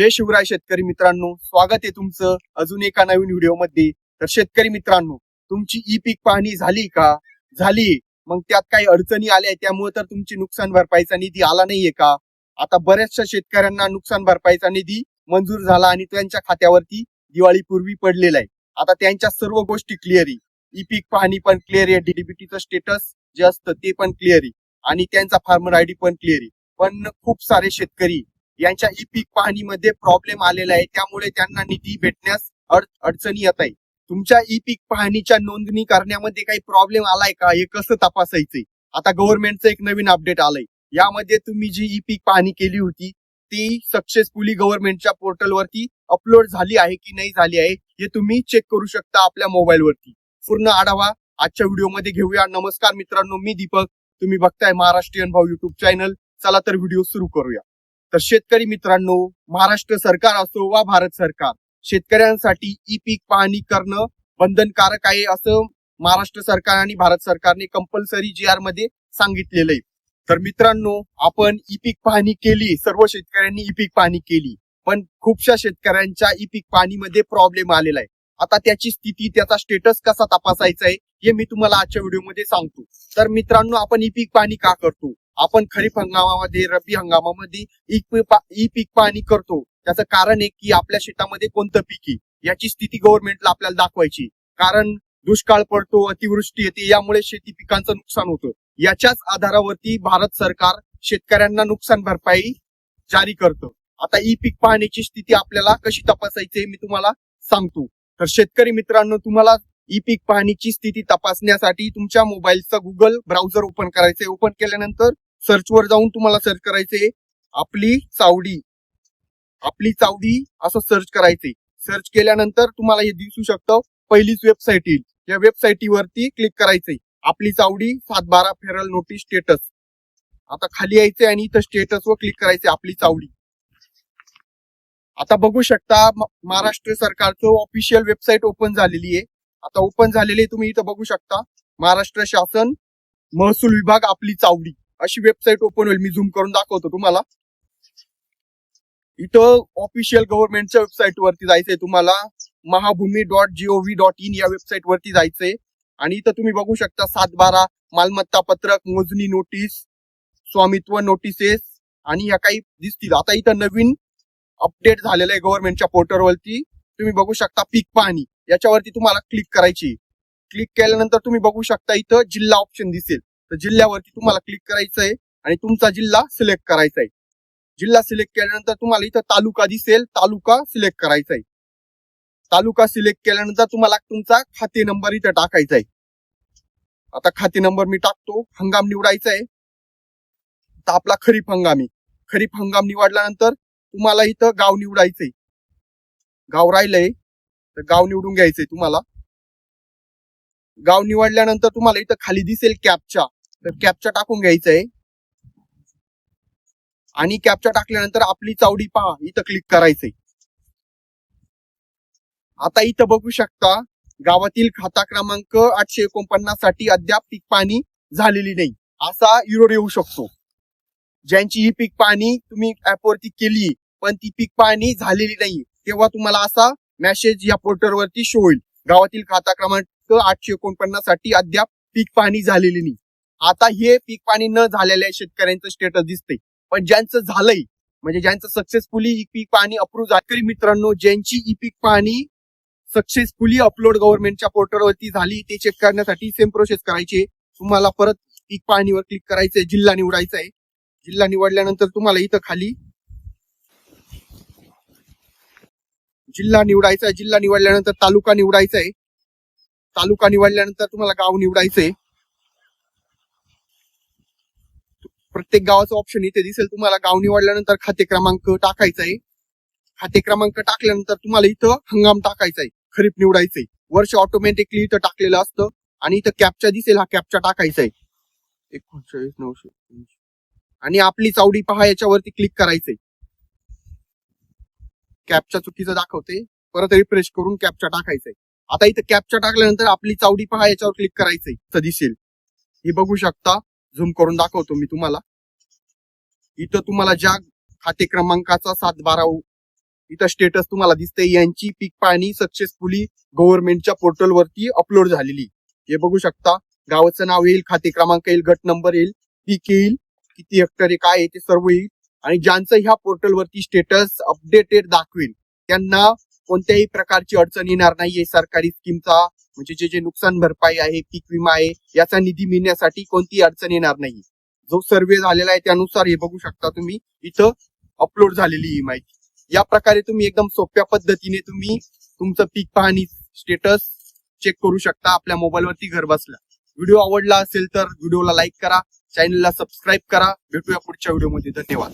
जय शिवराय शेतकरी मित्रांनो. स्वागत आहे तुमचं अजून एका नवीन व्हिडिओमध्ये तर शेतकरी मित्रांनो तुमची ई पीक पाहणी झाली का? झाली. मग त्यात काही अडचणी आल्या त्यामुळे तर तुमची नुकसान भरपाईचा निधी आला नाहीये का? आता बऱ्याचशा शेतकऱ्यांना नुकसान भरपाईचा निधी मंजूर झाला आणि त्यांच्या खात्यावरती दिवाळीपूर्वी पडलेला आहे. आता त्यांच्या सर्व गोष्टी क्लिअर ई पीक पाहणी पण क्लिअर आहे. डीडीबीटीचं स्टेटस जे असतं ते पण क्लिअर आहे. आणि त्यांचा फार्मर आयडी पण क्लिअरी पण खूप सारे शेतकरी यांच्या ई पीक पाहणीमध्ये प्रॉब्लेम आलेला आहे. त्यामुळे त्यांना निधी भेटण्यास अडचणी येत आहे. तुमच्या ई पीक पाहणीच्या नोंदणी करण्यामध्ये काही प्रॉब्लेम आलाय का? हे कसं तपासायचंय? आता गव्हर्नमेंटचं एक नवीन अपडेट आलंय. यामध्ये तुम्ही जी ई पीक पाहणी केली होती ती सक्सेसफुली गव्हर्नमेंटच्या पोर्टलवरती अपलोड झाली आहे की नाही झाली आहे हे तुम्ही चेक करू शकता आपल्या मोबाईलवरती पूर्ण आढावा आजच्या व्हिडिओमध्ये घेऊया. नमस्कार मित्रांनो मी दीपक. तुम्ही बघताय महाराष्ट्रीयन भाऊ युट्यूब चॅनल चला तर व्हिडिओ सुरू करूया. तर शेतकरी मित्रांनो महाराष्ट्र सरकार असो वा भारत सरकार शेतकऱ्यांसाठी ई पीक पाहणी करणं बंधनकारक आहे असं महाराष्ट्र सरकार आणि भारत सरकारने कंपल्सरी जी आरमध्ये सांगितलेलं आहे. तर मित्रांनो आपण ई पीक पाहणी केली सर्व शेतकऱ्यांनी ई पीक पाहणी केली पण खूपशा शेतकऱ्यांच्या ई पीक पाहणीमध्ये प्रॉब्लेम आलेला आहे. आता त्याची स्थिती त्याचा स्टेटस कसा तपासायचा आहे हे मी तुम्हाला आजच्या व्हिडिओमध्ये सांगतो. तर मित्रांनो आपण ई पीक पाहणी का करतो? आपण खरीप हंगामामध्ये रब्बी हंगामामध्ये ई पीक पाहणी करतो. त्याचं कारण आहे की आपल्या शेतामध्ये कोणतं पीक आहे? याची स्थिती गव्हर्नमेंटला आपल्याला दाखवायची. कारण दुष्काळ पडतो अतिवृष्टी येते यामुळे शेती पिकांचं नुकसान होतं. याच्याच आधारावरती भारत सरकार शेतकऱ्यांना नुकसान भरपाई जारी करतं. आता ई पीक पाहण्याची स्थिती आपल्याला कशी तपासायची हे मी तुम्हाला सांगतो. तर शेतकरी मित्रांनो तुम्हाला ई पीक पाहणीची स्थिती तपासण्यासाठी तुमच्या मोबाईलचा गुगल ब्राउझर ओपन करायचंय. ओपन केल्यानंतर सर्च वर जाऊन तुम्हाला सर्च करायचे आपली चावडी. आपली चावडी असं सर्च करायचंय सर्च केल्यानंतर तुम्हाला हे दिसू शकतं पहिलीच वेबसाईट येईल. या वेबसाईटीवरती क्लिक करायचंय आपली चावडी सात बारा फेरल नोटीस स्टेटस आता खाली यायचे आणि इथं स्टेटस वर क्लिक करायचे आपली चावडी. आता बघू शकता महाराष्ट्र सरकारचं ऑफिशियल वेबसाईट ओपन झालेली आहे. आता ओपन झालेली तुम्ही इथं बघू शकता. महाराष्ट्र शासन महसूल विभाग आपली चावडी. अशी वेबसाईट ओपन होईल मी झूम करून दाखवतो तुम्हाला. इथं ऑफिशियल गव्हर्नमेंटच्या वेबसाईट वरती जायचंय तुम्हाला. Mahabhumi dot G O V dot in या वेबसाईट वरती जायचंय. आणि इथं तुम्ही बघू शकता सात बारा मालमत्ता पत्रक मोजणी नोटीस स्वामित्व नोटिसेस आणि ह्या काही दिसतील. आता इथं नवीन अपडेट झालेलं आहे गव्हर्नमेंटच्या पोर्टलवरती तुम्ही बघू शकता पीक पाहणी. याच्यावरती तुम्हाला क्लिक करायची. क्लिक केल्यानंतर तुम्ही बघू शकता इथं जिल्हा ऑप्शन दिसेल. तर जिल्ह्यावरती तुम्हाला क्लिक करायचं आहे आणि तुमचा जिल्हा सिलेक्ट करायचा आहे. जिल्हा सिलेक्ट केल्यानंतर तुम्हाला इथं तालुका दिसेल तालुका सिलेक्ट करायचा आहे. तालुका सिलेक्ट केल्यानंतर तुम्हाला तुमचा खाते नंबर इथं टाकायचा आहे. आता खाते नंबर मी टाकतो हंगाम निवडायचा आहे. तर आपला खरीप हंगामी. खरीप हंगाम निवडल्यानंतर तुम्हाला इथं गाव निवडायचंय गाव राहिलंय तर गाव निवडून घ्यायचंय तुम्हाला. गाव निवडल्यानंतर तुम्हाला इथं खाली दिसेल कॅपच्या तर कॅपचा टाकून घ्यायचंय. आणि कॅपचा टाकल्यानंतर आपली चावडी पहा इथं क्लिक करायचंय. आता इथं बघू शकता गावातील खाता क्रमांक आठशे एकोणपन्नाससाठी अद्याप पीक पाणी झालेली नाही. असा युरोड येऊ शकतो. ज्यांची ही पीक पाणी तुम्ही ऍपवरती केली पण ती पीक पाणी झालेली नाही तेव्हा तुम्हाला असा मेसेज या पोर्टलवरती शो होईल. गावातील खाता क्रमांक आठशे एकोणपन्नाससाठी अद्याप पीक पाणी झालेली नाही. आता हे पीक पाणी न झालेल्या शेतकऱ्यांचं स्टेटस दिसतंय. पण ज्यांचं झालंय म्हणजे ज्यांचं सक्सेसफुली ई पीक पाणी अप्रूव्ह झाकरी मित्रांनो ज्यांची ई पीक पाणी सक्सेसफुली अपलोड गव्हर्नमेंटच्या पोर्टलवरती झाली ते चेक करण्यासाठी सेम प्रोसेस करायची. तुम्हाला परत पीक पाणीवर क्लिक करायचंय जिल्हा निवडायचा आहे जिल्हा निवडल्यानंतर तुम्हाला इथं खाली जिल्हा निवडायचा आहे जिल्हा निवडल्यानंतर तालुका निवडायचा आहे तालुका निवडल्यानंतर तुम्हाला गाव निवडायचंय. प्रत्येक गावाचं ऑप्शन इथे दिसेल. तुम्हाला गाव निवडल्यानंतर खाते क्रमांक टाकायचा आहे. खाते क्रमांक टाकल्यानंतर तुम्हाला इथं हंगाम टाकायचा आहे. खरीप निवडायचंय. वर्ष ऑटोमॅटिकली इथं टाकलेलं असतं आणि इथं कॅपचा दिसेल हा कॅपचा टाकायचा आहे. एकोणचाळीस नऊशे आणि आपली चावडी पहा याच्यावरती क्लिक करायचंय. कॅपचा चुकीचं दाखवते परत रिफ्रेश करून कॅपचा टाकायचंय. आता इथं कॅपचा टाकल्यानंतर आपली चावडी पहा याच्यावर क्लिक करायचंय. दिसेल. हे बघू शकता. झूम करून दाखवतो मी तुम्हाला. इथं तुम्हाला ज्या खाते क्रमांकाचा सात बारा इथं स्टेटस तुम्हाला दिसतंय. यांची पीक पाहणी सक्सेसफुली गव्हर्नमेंटच्या पोर्टलवरती अपलोड झालेली. हे बघू शकता. गावाचं नाव येईल खाते क्रमांक येईल गट नंबर येईल पीक येईल किती हेक्टर आहे काय आहे ते सर्व येईल. आणि ज्यांचं ह्या पोर्टलवरती स्टेटस अपडेटेड दाखवेल त्यांना कोणत्याही प्रकारची अडचण येणार नाहीये. सरकारी स्कीमचा म्हणजे जे जे नुकसान भरपाई आहे पीक विमा आहे याचा निधी मिळण्यासाठी कोणतीही अडचण येणार नाही जो सर्वे झालेला आहे त्यानुसार हे बघू शकता तुम्ही. इथं अपलोड झालेली ही माहिती. या प्रकारे तुम्ही एकदम सोप्या पद्धतीने तुम्ही तुमचं पीक पाहणी स्टेटस चेक करू शकता आपल्या मोबाईलवरती घर बसल्या व्हिडिओ आवडला असेल तर व्हिडिओला लाईक करा चॅनलला सबस्क्राईब करा. भेटूया पुढच्या व्हिडिओमध्ये धन्यवाद.